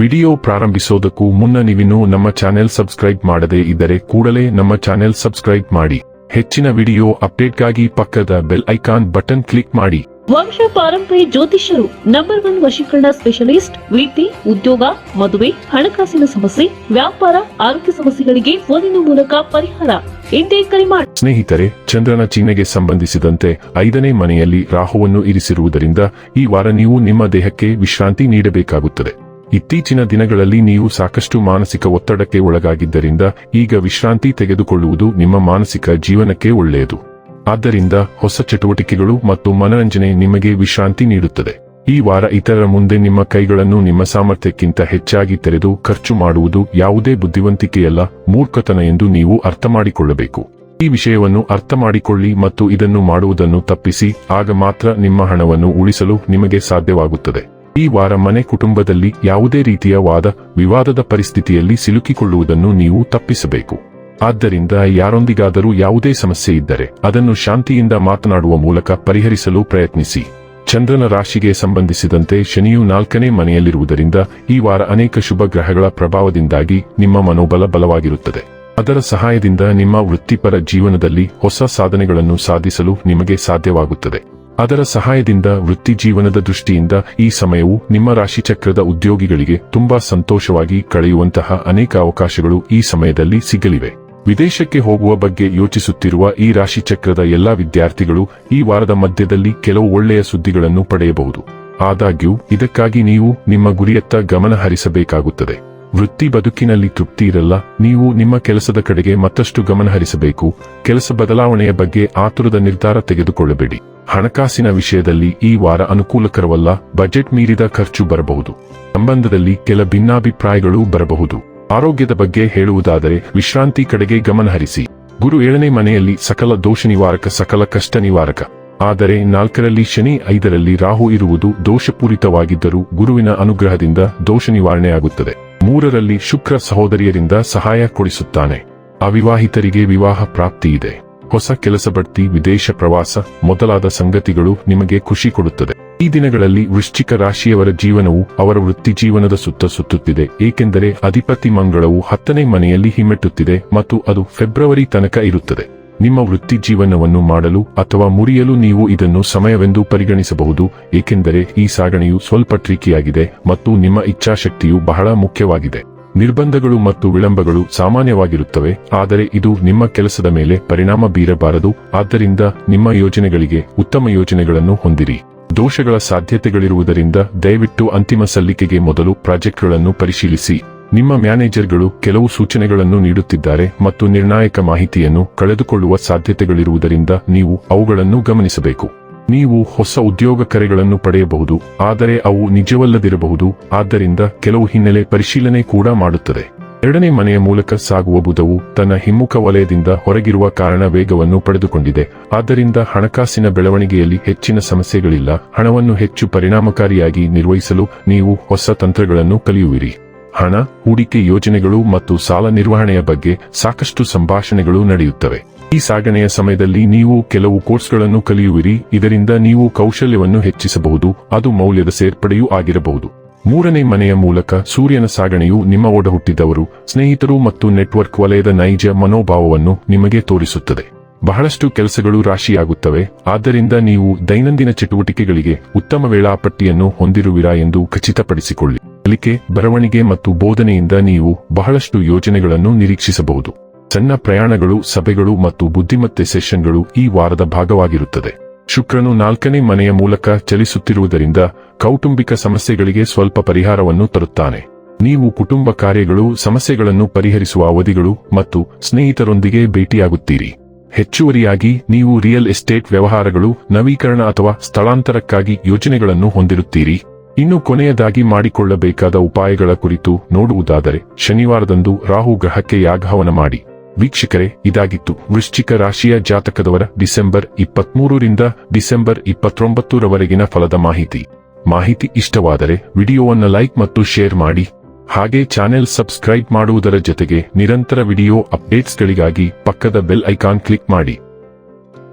Video ಪ್ರಾರಂಭಿಸೋದಕ್ಕೂ ಮುನ್ನ ನೀವಿನ್ನೂ ನಮ್ಮ ಚಾನೆಲ್ ಸಬ್ಸ್ಕ್ರೈಬ್ ಮಾಡದೇ ಇದ್ದರೆ ಕೂಡಲೇ ನಮ್ಮ ಚಾನೆಲ್ ಸಬ್ಸ್ಕ್ರೈಬ್ ಮಾಡಿ. ಹೆಚ್ಚಿನ ವಿಡಿಯೋ ಅಪ್ಡೇಟ್ಗಾಗಿ ಪಕ್ಕದ ಬೆಲ್ ಐಕಾನ್ ಬಟನ್ ಕ್ಲಿಕ್ ಮಾಡಿ. ವಂಶ ಪಾರಂಪರಿ ಜ್ಯೋತಿಷ್ಯರು ನಂಬರ್ ಒನ್ ವಶೀಕರಣ ಸ್ಪೆಷಲಿಸ್ಟ್ ರೀತಿ ಉದ್ಯೋಗ ಮದುವೆ ಹಣಕಾಸಿನ ಸಮಸ್ಯೆ ವ್ಯಾಪಾರ ಆರೋಗ್ಯ ಸಮಸ್ಯೆಗಳಿಗೆ ಫೋನಿನ ಮೂಲಕ ಪರಿಹಾರ ಎಂದೇ ಕರೆ ಮಾಡಿ ಸ್ನೇಹಿತರೆ ಚಂದ್ರನ ಚಿಹ್ನೆಗೆ ಸಂಬಂಧಿಸಿದಂತೆ ಐದನೇ ಮನೆಯಲ್ಲಿ ರಾಹುವನ್ನು ಇರಿಸಿರುವುದರಿಂದ ಈ ವಾರ ನೀವು ನಿಮ್ಮ ದೇಹಕ್ಕೆ ವಿಶ್ರಾಂತಿ ನೀಡಬೇಕಾಗುತ್ತದೆ. ಇತ್ತೀಚಿನ ದಿನಗಳಲ್ಲಿ ನೀವು ಸಾಕಷ್ಟು ಮಾನಸಿಕ ಒತ್ತಡಕ್ಕೆ ಒಳಗಾಗಿದ್ದರಿಂದ ಈಗ ವಿಶ್ರಾಂತಿ ತೆಗೆದುಕೊಳ್ಳುವುದು ನಿಮ್ಮ ಮಾನಸಿಕ ಜೀವನಕ್ಕೆ ಒಳ್ಳೆಯದು. ಆದ್ದರಿಂದ ಹೊಸ ಚಟುವಟಿಕೆಗಳು ಮತ್ತು ಮನರಂಜನೆ ನಿಮಗೆ ವಿಶ್ರಾಂತಿ ನೀಡುತ್ತದೆ. ಈ ವಾರ ಇತರರ ಮುಂದೆ ನಿಮ್ಮ ಕೈಗಳನ್ನು ನಿಮ್ಮ ಸಾಮರ್ಥ್ಯಕ್ಕಿಂತ ಹೆಚ್ಚಾಗಿ ತೆರೆದು ಖರ್ಚು ಮಾಡುವುದು ಯಾವುದೇ ಬುದ್ಧಿವಂತಿಕೆಯಲ್ಲ, ಮೂರ್ಖತನ ಎಂದು ನೀವು ಅರ್ಥ ಮಾಡಿಕೊಳ್ಳಬೇಕು ಈ ವಿಷಯವನ್ನು ಅರ್ಥ ಮಾಡಿಕೊಳ್ಳಿ ಮತ್ತು ಇದನ್ನು ಮಾಡುವುದನ್ನು ತಪ್ಪಿಸಿ, ಆಗ ಮಾತ್ರ ನಿಮ್ಮ ಹಣವನ್ನು ಉಳಿಸಲು ನಿಮಗೆ ಸಾಧ್ಯವಾಗುತ್ತದೆ. ಈ ವಾರ ಮನೆ ಕುಟುಂಬದಲ್ಲಿ ಯಾವುದೇ ರೀತಿಯ ವಾದ, ವಿವಾದದ ಪರಿಸ್ಥಿತಿಯಲ್ಲಿ ಸಿಲುಕಿಕೊಳ್ಳುವುದನ್ನು ನೀವು ತಪ್ಪಿಸಬೇಕು. ಆದ್ದರಿಂದ ಯಾರೊಂದಿಗಾದರೂ ಯಾವುದೇ ಸಮಸ್ಯೆ ಇದ್ದರೆ ಅದನ್ನು ಶಾಂತಿಯಿಂದ ಮಾತನಾಡುವ ಮೂಲಕ ಪರಿಹರಿಸಲು ಪ್ರಯತ್ನಿಸಿ. ಚಂದ್ರನ ರಾಶಿಗೆ ಸಂಬಂಧಿಸಿದಂತೆ ಶನಿಯು ನಾಲ್ಕನೇ ಮನೆಯಲ್ಲಿರುವುದರಿಂದ ಈ ವಾರ ಅನೇಕ ಶುಭ ಗ್ರಹಗಳ ಪ್ರಭಾವದಿಂದಾಗಿ ನಿಮ್ಮ ಮನೋಬಲ ಬಲವಾಗಿರುತ್ತದೆ. ಅದರ ಸಹಾಯದಿಂದ ನಿಮ್ಮ ವೃತ್ತಿಪರ ಜೀವನದಲ್ಲಿ ಹೊಸ ಸಾಧನೆಗಳನ್ನು ಸಾಧಿಸಲು ನಿಮಗೆ ಸಾಧ್ಯವಾಗುತ್ತದೆ. ಅದರ ಸಹಾಯದಿಂದ ವೃತ್ತಿ ಜೀವನದ ದೃಷ್ಟಿಯಿಂದ ಈ ಸಮಯವು ನಿಮ್ಮ ರಾಶಿಚಕ್ರದ ಉದ್ಯೋಗಿಗಳಿಗೆ ತುಂಬಾ ಸಂತೋಷವಾಗಿ ಕಳೆಯುವಂತಹ ಅನೇಕ ಅವಕಾಶಗಳು ಈ ಸಮಯದಲ್ಲಿ ಸಿಗಲಿವೆ. ವಿದೇಶಕ್ಕೆ ಹೋಗುವ ಬಗ್ಗೆ ಯೋಚಿಸುತ್ತಿರುವ ಈ ರಾಶಿಚಕ್ರದ ಎಲ್ಲಾ ವಿದ್ಯಾರ್ಥಿಗಳು ಈ ವಾರದ ಮಧ್ಯದಲ್ಲಿ ಕೆಲವು ಒಳ್ಳೆಯ ಸುದ್ದಿಗಳನ್ನು ಪಡೆಯಬಹುದು. ಆದಾಗ್ಯೂ, ಇದಕ್ಕಾಗಿ ನೀವು ನಿಮ್ಮ ಗುರಿಯತ್ತ ಗಮನ ಹರಿಸಬೇಕಾಗುತ್ತದೆ ವೃತ್ತಿ ಬದುಕಿನಲ್ಲಿ ತೃಪ್ತಿ ಇರಲ್ಲ, ನೀವು ನಿಮ್ಮ ಕೆಲಸದ ಕಡೆಗೆ ಮತ್ತಷ್ಟು ಗಮನಹರಿಸಬೇಕು ಕೆಲಸ ಬದಲಾವಣೆಯ ಬಗ್ಗೆ ಆತುರದ ನಿರ್ಧಾರ ತೆಗೆದುಕೊಳ್ಳಬೇಡಿ. ಹಣಕಾಸಿನ ವಿಷಯದಲ್ಲಿ ಈ ವಾರ ಅನುಕೂಲಕರವಲ್ಲ, ಬಜೆಟ್ ಮೀರಿದ ಖರ್ಚು ಬರಬಹುದು. ಸಂಬಂಧದಲ್ಲಿ ಕೆಲ ಭಿನ್ನಾಭಿಪ್ರಾಯಗಳು ಬರಬಹುದು. ಆರೋಗ್ಯದ ಬಗ್ಗೆ ಹೇಳುವುದಾದರೆ ವಿಶ್ರಾಂತಿ ಕಡೆಗೆ ಗಮನಹರಿಸಿ ಗುರು ಏಳನೇ ಮನೆಯಲ್ಲಿ ಸಕಲ ದೋಷ ನಿವಾರಕ ಸಕಲ ಕಷ್ಟ ನಿವಾರಕ ಆದರೆ ನಾಲ್ಕರಲ್ಲಿ ಶನಿ ಐದರಲ್ಲಿ ರಾಹು ಇರುವುದು ದೋಷಪೂರಿತವಾಗಿದ್ದರೂ ಗುರುವಿನ ಅನುಗ್ರಹದಿಂದ ದೋಷ ನಿವಾರಣೆಯಾಗುತ್ತದೆ ಮೂರರಲ್ಲಿ ಶುಕ್ರ ಸಹೋದರಿಯರಿಂದ ಸಹಾಯ ಕೊಡಿಸುತ್ತಾನೆ. ಅವಿವಾಹಿತರಿಗೆ ವಿವಾಹ ಪ್ರಾಪ್ತಿ ಇದೆ. ಹೊಸ ಕೆಲಸ ಬಡ್ತಿ, ವಿದೇಶ ಪ್ರವಾಸ, ಮೊದಲಾದ ಸಂಗತಿಗಳು ನಿಮಗೆ ಖುಷಿ ಕೊಡುತ್ತದೆ. ಈ ದಿನಗಳಲ್ಲಿ ವೃಶ್ಚಿಕ ರಾಶಿಯವರ ಜೀವನವು ಅವರ ವೃತ್ತಿ ಜೀವನದ ಸುತ್ತ ಸುತ್ತುತ್ತಿದೆ, ಏಕೆಂದರೆ ಅಧಿಪತಿ ಮಂಗಳವು ಹತ್ತನೇ ಮನೆಯಲ್ಲಿ ಹಿಮ್ಮೆಟ್ಟುತ್ತಿದೆ ಮತ್ತು ಅದು ಫೆಬ್ರವರಿ ತನಕ ಇರುತ್ತದೆ. ನಿಮ್ಮ ವೃತ್ತಿ ಜೀವನವನ್ನು ಮಾಡಲು ಅಥವಾ ಮುರಿಯಲು ನೀವು ಇದನ್ನು ಸಮಯವೆಂದು ಪರಿಗಣಿಸಬಹುದು, ಏಕೆಂದರೆ ಈ ಸಾಗಣೆಯು ಸ್ವಲ್ಪ ಟ್ರಿಕಿಯಾಗಿದೆ ಮತ್ತು ನಿಮ್ಮ ಇಚ್ಛಾಶಕ್ತಿಯು ಬಹಳ ಮುಖ್ಯವಾಗಿದೆ. ನಿರ್ಬಂಧಗಳು ಮತ್ತು ವಿಳಂಬಗಳು ಸಾಮಾನ್ಯವಾಗಿರುತ್ತವೆ, ಆದರೆ ಇದು ನಿಮ್ಮ ಕೆಲಸದ ಮೇಲೆ ಪರಿಣಾಮ ಬೀರಬಾರದು. ಆದ್ದರಿಂದ ನಿಮ್ಮ ಯೋಜನೆಗಳಿಗೆ ಉತ್ತಮ ಯೋಜನೆಗಳನ್ನು ಹೊಂದಿರಿ. ದೋಷಗಳ ಸಾಧ್ಯತೆಗಳಿರುವುದರಿಂದ ದಯವಿಟ್ಟು ಅಂತಿಮ ಸಲ್ಲಿಕೆಗೆ ಮೊದಲು ಪ್ರಾಜೆಕ್ಟ್ಗಳನ್ನು ಪರಿಶೀಲಿಸಿ. ನಿಮ್ಮ ಮ್ಯಾನೇಜರ್ಗಳು ಕೆಲವು ಸೂಚನೆಗಳನ್ನು ನೀಡುತ್ತಿದ್ದಾರೆ ಮತ್ತು ನಿರ್ಣಾಯಕ ಮಾಹಿತಿಯನ್ನು ಕಳೆದುಕೊಳ್ಳುವ ಸಾಧ್ಯತೆಗಳಿರುವುದರಿಂದ ನೀವು ಅವುಗಳನ್ನು ಗಮನಿಸಬೇಕು. ನೀವು ಹೊಸ ಉದ್ಯೋಗ ಕರೆಗಳನ್ನು ಪಡೆಯಬಹುದು, ಆದರೆ ಅವು ನಿಜವಲ್ಲದಿರಬಹುದು, ಆದ್ದರಿಂದ ಕೆಲವು ಹಿನ್ನೆಲೆ ಪರಿಶೀಲನೆ ಕೂಡ ಮಾಡುತ್ತದೆ. ಎರಡನೇ ಮನೆಯ ಮೂಲಕ ಸಾಗುವ ಬುಧವು ತನ್ನ ಹಿಮ್ಮುಖ ವಲಯದಿಂದ ಹೊರಗಿರುವ ಕಾರಣ ವೇಗವನ್ನು ಪಡೆದುಕೊಂಡಿದೆ, ಆದ್ದರಿಂದ ಹಣಕಾಸಿನ ಬೆಳವಣಿಗೆಯಲ್ಲಿ ಹೆಚ್ಚಿನ ಸಮಸ್ಯೆಗಳಿಲ್ಲ, ಹಣವನ್ನು ಹೆಚ್ಚು ಪರಿಣಾಮಕಾರಿಯಾಗಿ ನಿರ್ವಹಿಸಲು ನೀವು ಹೊಸ ತಂತ್ರಗಳನ್ನು ಕಲಿಯುವಿರಿ. ಹಣ, ಹೂಡಿಕೆ ಯೋಜನೆಗಳು ಮತ್ತು ಸಾಲ ನಿರ್ವಹಣೆಯ ಬಗ್ಗೆ ಸಾಕಷ್ಟು ಸಂಭಾಷಣೆಗಳು ನಡೆಯುತ್ತವೆ. ಈ ಸಾಗಣೆಯ ಸಮಯದಲ್ಲಿ ನೀವು ಕೆಲವು ಕೋರ್ಸ್ಗಳನ್ನು ಕಲಿಯುವಿರಿ, ಇದರಿಂದ ನೀವು ಕೌಶಲ್ಯವನ್ನು ಹೆಚ್ಚಿಸಬಹುದು, ಅದು ಮೌಲ್ಯದ ಸೇರ್ಪಡೆಯೂ ಆಗಿರಬಹುದು. ಮೂರನೇ ಮನೆಯ ಮೂಲಕ ಸೂರ್ಯನ ಸಾಗಣೆಯು ನಿಮ್ಮ ಓಡ ಹುಟ್ಟಿದವರು ಸ್ನೇಹಿತರು ಮತ್ತು ನೆಟ್ವರ್ಕ್ ವಲಯದ ನೈಜ ಮನೋಭಾವವನ್ನು ನಿಮಗೆ ತೋರಿಸುತ್ತದೆ. ಬಹಳಷ್ಟು ಕೆಲಸಗಳು ರಾಶಿಯಾಗುತ್ತವೆ, ಆದ್ದರಿಂದ ನೀವು ದೈನಂದಿನ ಚಟುವಟಿಕೆಗಳಿಗೆ ಉತ್ತಮ ವೇಳಾಪಟ್ಟಿಯನ್ನು ಹೊಂದಿರುವಿರಾ ಎಂದು ಖಚಿತಪಡಿಸಿಕೊಳ್ಳಿ. ಕಲಿಕೆ ಬರವಣಿಗೆ ಮತ್ತು ಬೋಧನೆಯಿಂದ ನೀವು ಬಹಳಷ್ಟು ಯೋಜನೆಗಳನ್ನು ನಿರೀಕ್ಷಿಸಬಹುದು. ಸಣ್ಣ ಪ್ರಯಾಣಗಳು, ಸಭೆಗಳು ಮತ್ತು ಬುದ್ಧಿಮತ್ತೆ ಸೆಷನ್ಗಳು ಈ ವಾರದ ಭಾಗವಾಗಿರುತ್ತದೆ. ಶುಕ್ರನು ನಾಲ್ಕನೇ ಮನೆಯ ಮೂಲಕ ಚಲಿಸುತ್ತಿರುವುದರಿಂದ ಕೌಟುಂಬಿಕ ಸಮಸ್ಯೆಗಳಿಗೆ ಸ್ವಲ್ಪ ಪರಿಹಾರವನ್ನು ತರುತ್ತಾನೆ. ನೀವು ಕುಟುಂಬ ಕಾರ್ಯಗಳು, ಸಮಸ್ಯೆಗಳನ್ನು ಪರಿಹರಿಸುವ ಅವಧಿಗಳು ಮತ್ತು ಸ್ನೇಹಿತರೊಂದಿಗೆ ಭೇಟಿಯಾಗುತ್ತೀರಿ. ಹೆಚ್ಚುವರಿಯಾಗಿ ನೀವು ರಿಯಲ್ ಎಸ್ಟೇಟ್ ವ್ಯವಹಾರಗಳು, ನವೀಕರಣ ಅಥವಾ ಸ್ಥಳಾಂತರಕ್ಕಾಗಿ ಯೋಜನೆಗಳನ್ನು ಹೊಂದಿರುತ್ತೀರಿ. ಇನ್ನು ಕೊನೆಯದಾಗಿ ಮಾಡಿಕೊಳ್ಳಬೇಕಾದ ಉಪಾಯಗಳ ಕುರಿತು ನೋಡುವುದಾದರೆ, ಶನಿವಾರದಂದು ರಾಹು ಗ್ರಹಕ್ಕೆ ಯಾಗಹವನ ಮಾಡಿ. ವೀಕ್ಷಕರೇ, ಇದಾಗಿತ್ತು. ವೃಶ್ಚಿಕ ರಾಶಿಯ ಜಾತಕದವರ ಡಿಸೆಂಬರ್ ಇಪ್ಪತ್ಮೂರರಿಂದ ಡಿಸೆಂಬರ್ ಇಪ್ಪತ್ತೊಂಬತ್ತರವರೆಗಿನ ಫಲದ ಮಾಹಿತಿ. ಮಾಹಿತಿ ಇಷ್ಟವಾದರೆ ವಿಡಿಯೋವನ್ನು ಲೈಕ್ ಮತ್ತು ಶೇರ್ ಮಾಡಿ. ಹಾಗೆ ಚಾನೆಲ್ ಸಬ್ಸ್ಕ್ರೈಬ್ ಮಾಡುವುದರ ಜೊತೆಗೆ ನಿರಂತರ ವಿಡಿಯೋ ಅಪ್ಡೇಟ್ಸ್ಗಳಿಗಾಗಿ ಪಕ್ಕದ ಬೆಲ್ ಐಕಾನ್ ಕ್ಲಿಕ್ ಮಾಡಿ.